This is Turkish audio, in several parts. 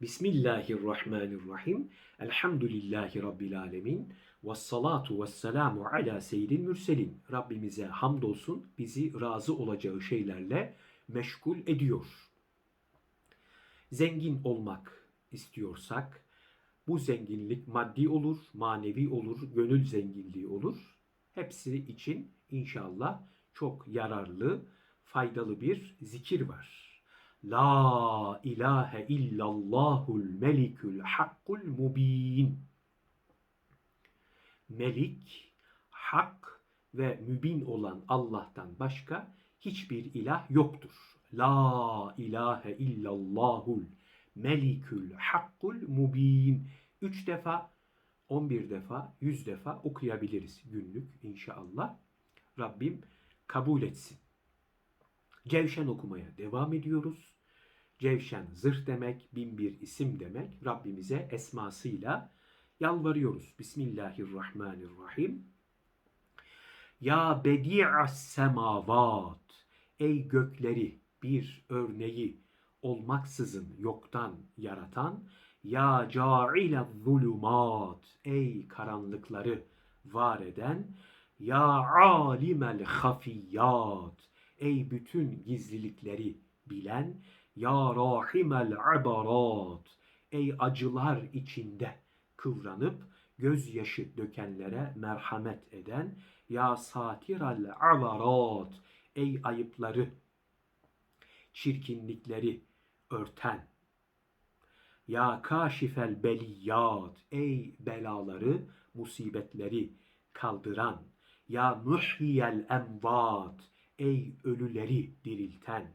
Bismillahirrahmanirrahim. Elhamdülillahi Rabbil alemin. Ve salatu ve selamu ala seyyidil mürselin. Rabbimize hamdolsun bizi razı olacağı şeylerle meşgul ediyor. Zengin olmak istiyorsak bu zenginlik maddi olur, manevi olur, gönül zenginliği olur. Hepsi için inşallah çok yararlı, faydalı bir zikir var. La ilahe illallahul melikül hakkul mubin. Melik, hak ve mübin olan Allah'tan başka hiçbir ilah yoktur. La ilahe illallahul melikül hakkul mubin. Üç defa, on bir defa, yüz defa okuyabiliriz günlük inşallah. Rabbim kabul etsin. Cevşen okumaya devam ediyoruz. Cevşen zırh demek, bin bir isim demek. Rabbimize esmasıyla yalvarıyoruz. Bismillahirrahmanirrahim. Ya bedi'as semavat. Ey gökleri bir örneği olmaksızın yoktan yaratan. Ya ca'ile zulumat. Ey karanlıkları var eden. Ya alimel hafiyat. Ey bütün gizlilikleri bilen. Ya rahimel abarat. Ey acılar içinde kıvranıp gözyaşı dökenlere merhamet eden. Ya satiral avarat. Ey ayıpları, çirkinlikleri örten. Ya kaşifel beliyat. Ey belaları, musibetleri kaldıran. Ya muhyiyel emvat. Ey ölüleri dirilten.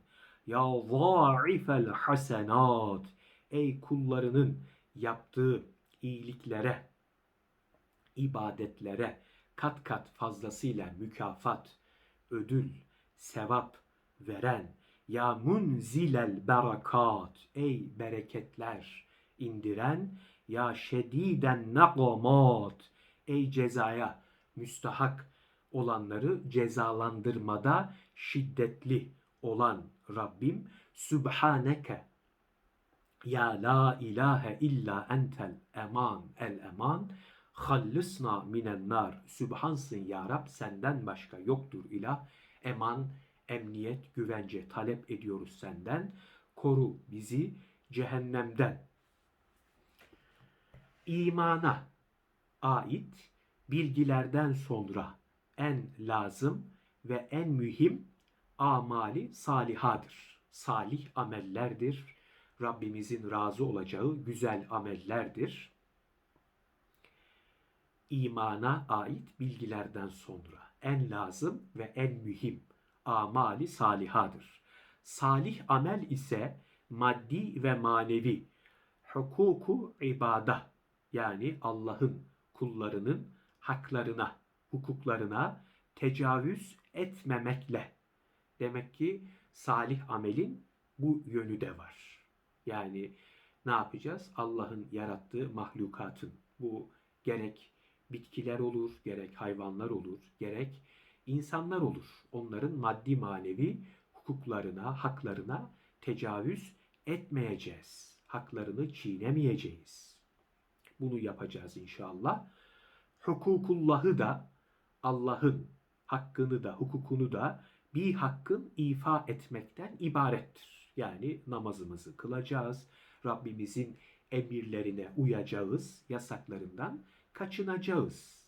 Ya zâifel hasenat. Ey kullarının yaptığı iyiliklere, ibadetlere kat kat fazlasıyla mükafat, ödül, sevap veren. Ya munzilel berakat. Ey bereketler indiren. Ya şediden nagamat. Ey cezaya müstahak olanları cezalandırmada şiddetli olan Rabbim Sübhaneke Ya la ilahe illa entel eman el eman hallisna minen nar. Sübhansın ya Rab senden başka yoktur ilah. Eman emniyet güvence talep ediyoruz senden. Koru bizi cehennemden. İmana ait bilgilerden sonra en lazım ve en mühim amali salihadır. Salih amellerdir. Rabbimizin razı olacağı güzel amellerdir. İmana ait bilgilerden sonra en lazım ve en mühim amali salihadır. Salih amel ise maddi ve manevi hukuku ibada yani Allah'ın kullarının haklarına, hukuklarına tecavüz etmemekle Demek ki salih amelin bu yönü de var. Yani ne yapacağız? Allah'ın yarattığı mahlukatın bu gerek bitkiler olur, gerek hayvanlar olur, gerek insanlar olur. Onların maddi manevi hukuklarına, haklarına tecavüz etmeyeceğiz. Haklarını çiğnemeyeceğiz. Bunu yapacağız inşallah. Hukukullahı da Allah'ın hakkını da hukukunu da bir hakkın ifa etmekten ibarettir. Yani namazımızı kılacağız, Rabbimizin emirlerine uyacağız, yasaklarından kaçınacağız.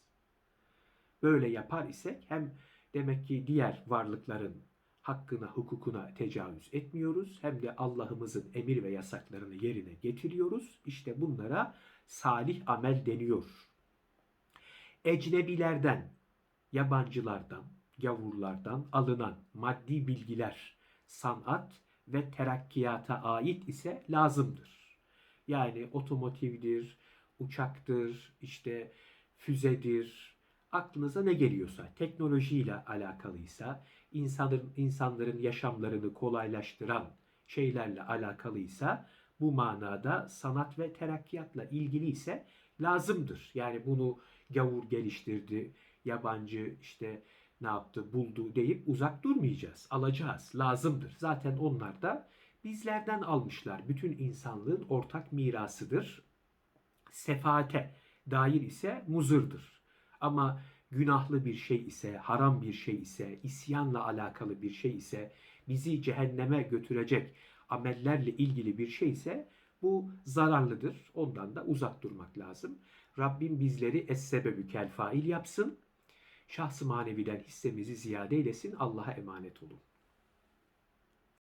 Böyle yapar isek hem demek ki diğer varlıkların hakkına, hukukuna tecavüz etmiyoruz hem de Allah'ımızın emir ve yasaklarını yerine getiriyoruz. İşte bunlara salih amel deniyor. Ecnebilerden, yabancılardan, gavurlardan alınan maddi bilgiler sanat ve terakkiyata ait ise lazımdır. Yani otomotivdir, uçaktır, işte füzedir, aklınıza ne geliyorsa, teknolojiyle alakalıysa, insanların, insanların yaşamlarını kolaylaştıran şeylerle alakalıysa, bu manada sanat ve terakkiyatla ilgili ise lazımdır. Yani bunu gavur geliştirdi, yabancı işte ne yaptı, buldu deyip uzak durmayacağız. Alacağız. Lazımdır. Zaten onlar da bizlerden almışlar. Bütün insanlığın ortak mirasıdır. Sefaate dair ise muzırdır. Ama günahlı bir şey ise, haram bir şey ise, isyanla alakalı bir şey ise, bizi cehenneme götürecek amellerle ilgili bir şey ise bu zararlıdır. Ondan da uzak durmak lazım. Rabbim bizleri es-sebebü kel fail yapsın. Şahsı maneviden hissemizi ziyade eylesin. Allah'a emanet olun.